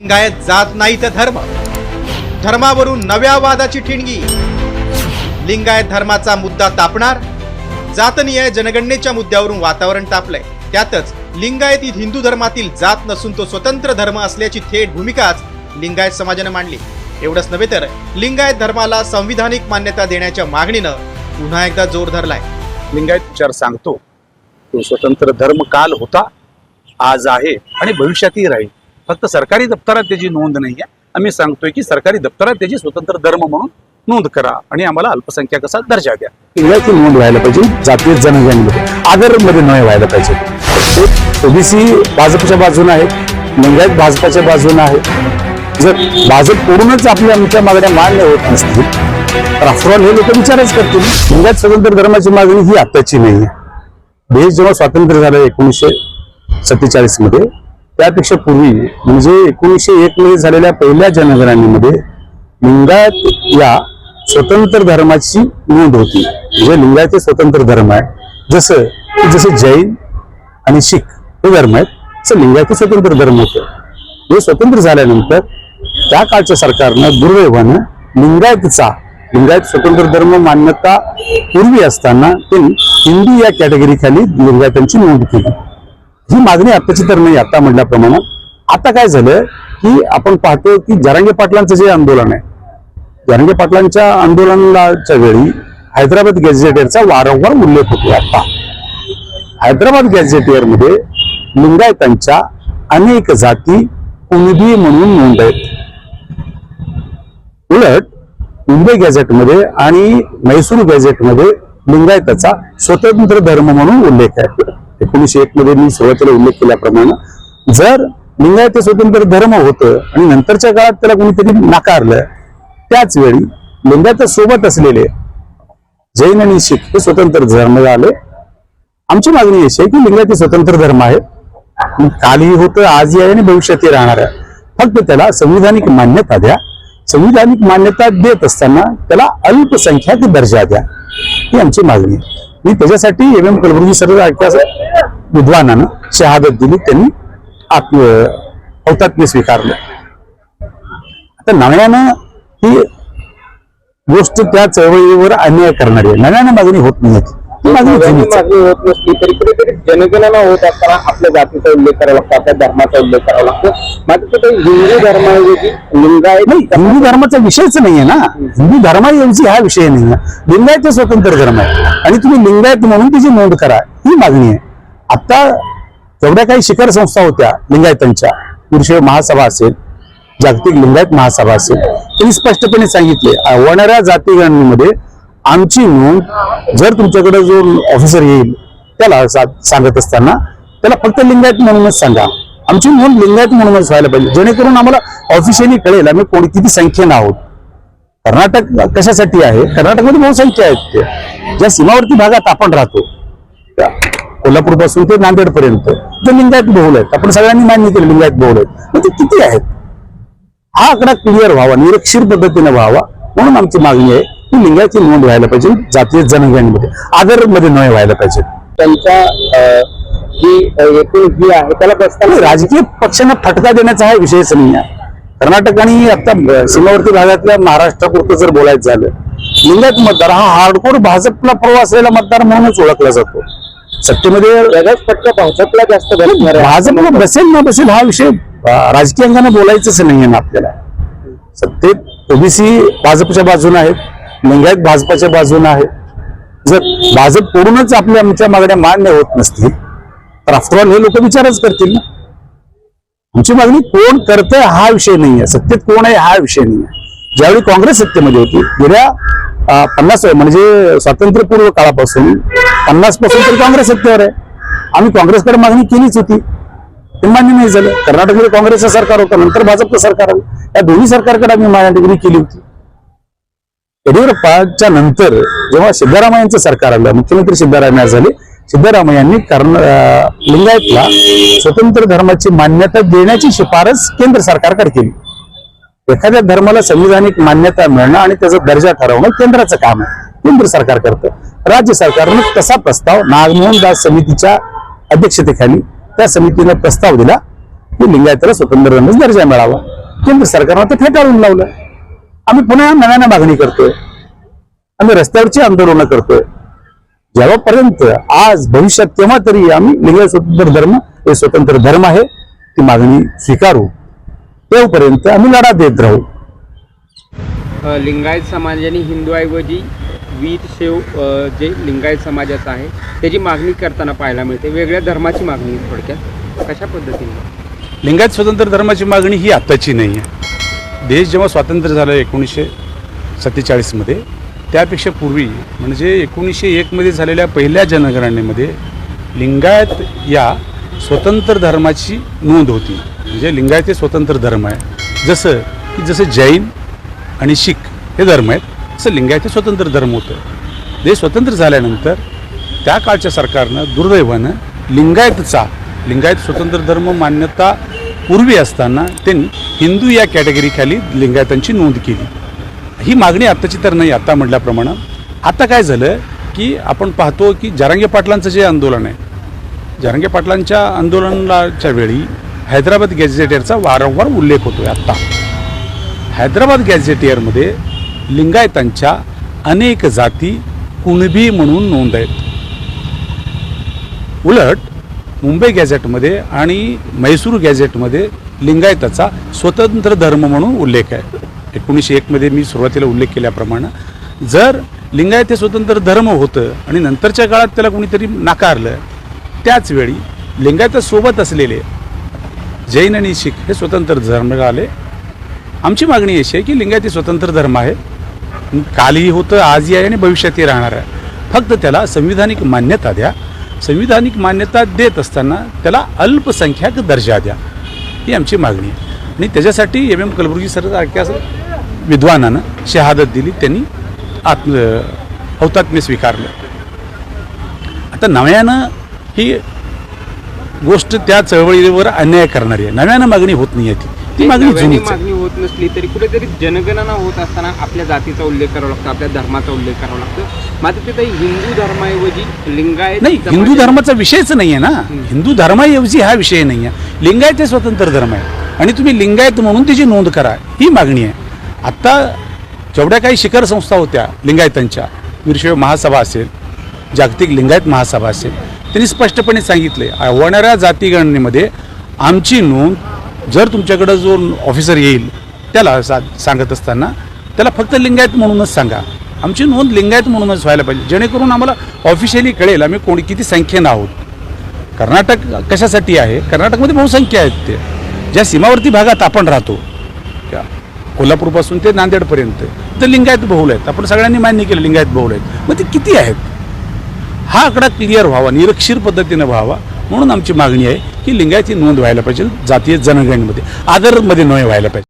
लिंगायत जात नाही तर धर्म. धर्मावरून नव्या वादाची ठिणगी. लिंगायत धर्माचा मुद्दा तापणार. जातनीय जनगणनेच्या मुद्द्यावरून वातावरण तापलंय. त्यातच लिंगायत ही हिंदू धर्मातील जात नसून तो स्वतंत्र धर्म असल्याची थेट भूमिकाच लिंगायत समाजानं मांडली. एवढंच नव्हे तर लिंगायत धर्माला संविधानिक मान्यता देण्याच्या मागणीनं पुन्हा एकदा जोर धरलाय. लिंगायत विचार सांगतो तो स्वतंत्र धर्म काल होता आज आहे आणि भविष्यातही राहील. फक्त सरकारी दप्तरात त्याची नोंद नाही आहे आम्ही सांगतोय की सरकारी दप्तरात त्याची स्वतंत्र धर्म म्हणून नोंद करा आणि आम्हाला अल्पसंख्याकाचा दर्जा द्या. याची नोंद व्हायला पाहिजे जातीय जनगणमध्ये आदरमध्ये नोंद व्हायला पाहिजे. ओबीसी भाजपच्या बाजूने आहे लिंगायत भाजपाच्या बाजूने आहे. जर भाजप कडूनच आपल्या आमच्या मागण्या मान्य होत नसतील तर आफ्टरऑल हे लोक विचारच करतील लिंगायत स्वतंत्र धर्माची मागणी ही आत्ताची नाही आहे देश जेव्हा स्वातंत्र्य झालं एकोणीसशे सत्तेचाळीसमध्ये त्यापेक्षा पूर्वी म्हणजे एकोणीसशे एक मध्ये झालेल्या पहिल्या जनगणनेमध्ये लिंगायत या स्वतंत्र धर्माची नोंद होती. म्हणजे लिंगायत हे स्वतंत्र धर्म आहे. जसं जसे जैन आणि शीख हे धर्म आहेत तसं लिंगायत स्वतंत्र धर्म होतं. हे स्वतंत्र झाल्यानंतर त्या काळच्या सरकारनं दुर्दैवानं लिंगायतचा लिंगायत स्वतंत्र धर्म मान्यता पूर्वी असताना त्यांनी हिंदू या कॅटेगरीखाली लिंगायतांची नोंद केली. ही मागणी आत्ताची तर नाही आता म्हटल्याप्रमाणे. आता काय झालं की आपण पाहतो की जरांगे पाटलांचं जे आंदोलन आहे जरांगे पाटलांच्या आंदोलनाच्या वेळी हैदराबाद गॅझेटियरचा वारंवार उल्लेख होतो आता. हैदराबाद गॅझेटियरमध्ये लिंगायतांच्या अनेक जाती कुणबी म्हणून नोंद आहेत. उलट मुंबई गॅझेटमध्ये आणि म्हैसूर गॅझेटमध्ये लिंगायताचा स्वतंत्र धर्म म्हणून उल्लेख आहे. एकोणीशे एक मध्ये मी सुरुवातीला उल्लेख केल्याप्रमाणे जर लिंगायत स्वतंत्र धर्म होतं आणि नंतरच्या काळात त्याला कोणीतरी नाकारलं त्याच वेळी लिंगायत सोबत असलेले जैन आणि शीख हे स्वतंत्र धर्म झाले. आमची मागणी अशी आहे की लिंगायत स्वतंत्र धर्म आहे कालही होतं आजही आहे आणि भविष्यातही राहणार आहे. फक्त त्याला संविधानिक मान्यता द्या. संविधानिक मान्यता देत असताना त्याला अल्पसंख्याक दर्जा द्या. ही आमची मागणी आहे. मी त्याच्यासाठी एम एम कलबुर्गी सर्व विद्वानानं शहादत दिली त्यांनी आत्म औतात्म्य स्वीकारलं. आता नव्यानं ही गोष्ट त्या चळवळीवर अन्याय करणारी आहे. नव्यानं मागणी होत नाही. मागणी होत. नसली तरी कुठेतरी जनगणना होत असताना आपल्या जातीचा उल्लेख करावा लागतो आपल्या धर्माचा उल्लेख करावा लागतो. मात्र तिथे हिंदू धर्माऐवजी लिंगायत नाही हिंदू धर्माचा विषयच नाहीये ना. हिंदू धर्माऐवजी हा विषय नाही लिंगायत स्वतंत्र धर्म आहे. आणि तुम्ही लिंगायत म्हणून त्याची नोंद करा. ही मागणी आहे. आता जेवढ्या काही शिखर संस्था होत्या लिंगायतांच्या. पुरुष महासभा असेल जागतिक लिंगायत महासभा असेल. त्यांनी स्पष्टपणे सांगितले होणाऱ्या जाती गणनेमध्ये आमची नोंद जर तुमच्याकडे जो ऑफिसर येईल त्याला सांगत असताना त्याला फक्त लिंगायत म्हणूनच सांगा. आमची नोंद लिंगायत म्हणूनच व्हायला पाहिजे. जेणेकरून आम्हाला ऑफिशियली कळेल आम्ही कोण किती संख्येनं आहोत. कर्नाटक कशासाठी आहे? कर्नाटकमध्ये बहुसंख्य आहेत ते. ज्या सीमावर्ती भागात आपण राहतो त्या ते नांदेडपर्यंत ते लिंगायत बहुल आहेत आपण सगळ्यांनी मान्य केलं लिंगायत बहुल आहेत. मग ते किती आहेत? हा आकडा क्लिअर व्हावा निरक्षीर पद्धतीने व्हावा म्हणून आमची मागणी आहे. की लिंगायतची नोंद व्हायला पाहिजे जातीय जनगणनेमध्ये आदरमध्ये नाही व्हायला पाहिजे. त्यांच्या जी एकूण ही आहे त्याला बसताना राजकीय पक्षांना फटका देण्याचा हा विषयच नाही आहे. कर्नाटक आणि आता सीमावर्ती भागातल्या महाराष्ट्रापुरतं जर बोलायचं झालं लिंगायत मतदार हा हार्डकोर भाजपला प्रवाह असलेला मतदार म्हणूनच ओळखला जातो. सत्तेमध्ये वेगळाच फटका भाजपला जास्त आहे. भाजपला बसेल ना बसेल हा विषय राजकीय अंगाने बोलायचंच नाहीये ना आपल्याला. सत्तेत ओबीसी भाजपच्या बाजूने आहेत. लिंगायत भाजपाच्या बाजूने आहे. जर भाजप करूनच आपल्या आमच्या मागण्या मान्य होत नसतील तर आफ्टरऑल हे लोक विचारच करतील ना. आमची मागणी कोण करतंय हा विषय नाही आहे सत्तेत कोण आहे हा विषय नाही आहे ज्यावेळी काँग्रेस सत्तेमध्ये होती गेल्या पन्नास म्हणजे स्वातंत्र्यपूर्व काळापासून पन्नासपासून तरी काँग्रेस सत्तेवर आहे. आम्ही काँग्रेसकडे मागणी केलीच होती. ते मान्य नाही झालं. कर्नाटकमध्ये काँग्रेसचं सरकार होतं नंतर भाजपचं सरकार आलं. या दोन्ही सरकारकडे आम्ही मागणी केली होती. येडियुरप्पाच्या नंतर जेव्हा सिद्धरामय्यांचं सरकार आलं मुख्यमंत्री सिद्धरामय्या झाले सिद्धरामय्यांनी कर्ण लिंगायतला स्वतंत्र धर्माची मान्यता देण्याची शिफारस केंद्र सरकारकडे केली. एखाद्या धर्माला संविधानिक मान्यता मिळणं आणि त्याचा दर्जा ठरवणं केंद्राचं काम आहे. केंद्र सरकार करतं. राज्य सरकारनं तसा प्रस्ताव नागमोहन दास समितीच्या अध्यक्षतेखाली त्या समितीनं प्रस्ताव दिला की लिंगायताला स्वतंत्र धर्मच दर्जा मिळावा. केंद्र सरकारनं ते फेटाळून लावलं. आम्ही पुन्हा नव्यानं मागणी करतोय. आम्ही रस्त्यावरची आंदोलनं करतोय. जेव्हापर्यंत आज भविष्यात केव्हा तरी आम्ही लिंगायत स्वतंत्र धर्म हे स्वतंत्र धर्म आहे ती मागणी स्वीकारू. तेव्हापर्यंत आम्ही लढा देत राहू. लिंगायत समाजाने हिंदूऐवजी वीर शेव जे लिंगायत समाजाचं आहे त्याची मागणी करताना पाहायला मिळते. वेगळ्या धर्माची मागणी थोडक्यात. कशा पद्धतीने? लिंगायत स्वतंत्र धर्माची मागणी ही आत्ताची नाही आहे देश जेव्हा स्वातंत्र्य झालं एकोणीसशे सत्तेचाळीसमध्ये त्यापेक्षा पूर्वी म्हणजे एकोणीसशे एकमध्ये झालेल्या पहिल्या जनगणनेमध्ये लिंगायत या स्वतंत्र धर्माची नोंद होती. म्हणजे लिंगायत हे स्वतंत्र धर्म आहे. जसं की जसं जैन आणि शीख हे धर्म आहेत तसं लिंगायत हे स्वतंत्र धर्म होतं. देश स्वतंत्र झाल्यानंतर त्या काळच्या सरकारनं दुर्दैवानं लिंगायतचा लिंगायत स्वतंत्र धर्म मान्यता पूर्वी असताना त्यांनी हिंदू या कॅटेगरीखाली लिंगायतांची नोंद केली. ही मागणी आत्ताची तर नाही आत्ता म्हटल्याप्रमाणे. आता काय झालं की आपण पाहतो की जरांगे पाटलांचं जे आंदोलन आहे जरांगे पाटलांच्या आंदोलनाच्या वेळी हैदराबाद गॅझेटियरचा वारंवार उल्लेख होतोय आत्ता. हैदराबाद गॅझेटियरमध्ये लिंगायतांच्या अनेक जाती कुणबी म्हणून नोंद आहेत. उलट मुंबई गॅझेटमध्ये आणि म्हैसूर गॅझेटमध्ये लिंगायताचा स्वतंत्र धर्म म्हणून उल्लेख आहे. एकोणीसशे एकमध्ये मी सुरुवातीला उल्लेख केल्याप्रमाणे जर लिंगायत हे स्वतंत्र धर्म होतं आणि नंतरच्या काळात त्याला कोणीतरी नाकारलं त्याचवेळी लिंगायतासोबत असलेले जैन आणि शीख हे स्वतंत्र धर्म आले. आमची मागणी अशी आहे की लिंगायत हे स्वतंत्र धर्म आहे. कालही होतं आजही आहे आणि भविष्यातही राहणार आहे. फक्त त्याला संविधानिक मान्यता द्या. संविधानिक मान्यता देत असताना त्याला अल्पसंख्याक दर्जा द्या ही आमची मागणी आहे. आणि त्याच्यासाठी एम एम कलबुर्गी सरसारख्या विद्वानानं शहादत दिली त्यांनी आत्म हौतात्म्य स्वीकारलं. आता नव्यानं ही गोष्ट त्या चळवळीवर अन्याय करणारी आहे. नव्यानं मागणी होत नाही आहे ती. ती मागणी नव्याने जुनीच आहे. मागणी होत नसली तरी कुठेतरी जनगणना होत असताना आपल्या जातीचा उल्लेख करावा लागतो आपल्या धर्माचा उल्लेख करावा लागतो. मात्र तिथे हिंदू धर्माऐवजी लिंगायत नाही हिंदू धर्माचा विषयच नाही आहे ना हिंदू धर्माऐवजी हा विषय नाही आहे लिंगायत हे स्वतंत्र धर्म आहे. आणि तुम्ही लिंगायत म्हणून त्याची नोंद करा ही मागणी आहे. आत्ता जेवढ्या काही शिखर संस्था होत्या लिंगायतांच्या वीरशैव महासभा असेल जागतिक लिंगायत महासभा असेल त्यांनी स्पष्टपणे सांगितले होणाऱ्या जाती गणनेमध्ये आमची नोंद जर तुमच्याकडं जो ऑफिसर येईल त्याला सा सांगत असताना त्याला फक्त लिंगायत म्हणूनच सांगा. आमची नोंद लिंगायत म्हणूनच व्हायला पाहिजे. जेणेकरून आम्हाला ऑफिशियली कळेल आम्ही कोणी किती संख्येनं आहोत. कर्नाटक कशासाठी आहे? कर्नाटकमध्ये बहुसंख्या आहेत ते. ज्या सीमावर्ती भागात आपण राहतो कोल्हापूरपासून ते नांदेडपर्यंत तर लिंगायत बहुल आहेत. आपण सगळ्यांनी मान्य केलं लिंगायत बहुल आहेत. मग ते किती आहेत? हा आकडा क्लिअर व्हावा निरक्षीर पद्धतीनं व्हावा. म्हणून आमची मागणी आहे की लिंगायती नोंद व्हायला पाहिजे जातीय जनगणनेमध्ये आदरमध्ये नोंद व्हायला पाहिजे.